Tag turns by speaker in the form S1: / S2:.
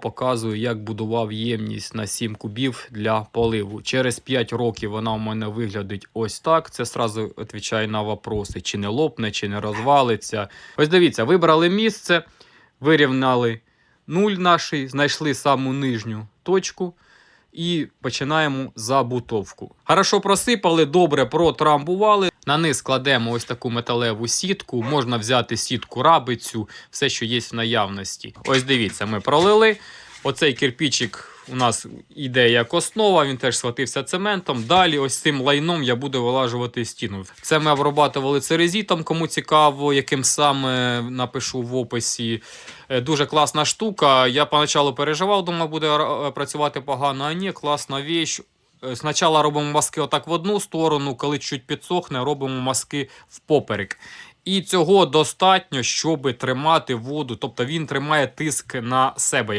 S1: Показую, як будував ємність на 7 кубів для поливу. Через 5 років вона у мене виглядить ось так. Це сразу відповідає на вопроси, чи не лопне, чи не розвалиться. Ось дивіться, вибрали місце, вирівняли нуль наш, знайшли саму нижню точку. І починаємо забутовку. Хорошо просипали, добре протрамбували. На низ кладемо ось таку металеву сітку. Можна взяти сітку рабицю, все, що є в наявності. Ось дивіться, ми пролили. Оцей кирпічик у нас іде як основа, він теж схватився цементом. Далі, ось цим лайном я буду вилажувати стіну. Це ми обрабатували церезітом, кому цікаво, яким саме напишу в описі. Е, Дуже класна штука. Я поначалу переживав, думав, буде е, працювати погано, а ні, класна віч. Е, Спочатку робимо маски отак в одну сторону, коли чуть підсохне, робимо маски впоперек. І цього достатньо, щоб тримати воду, тобто він тримає тиск на себе.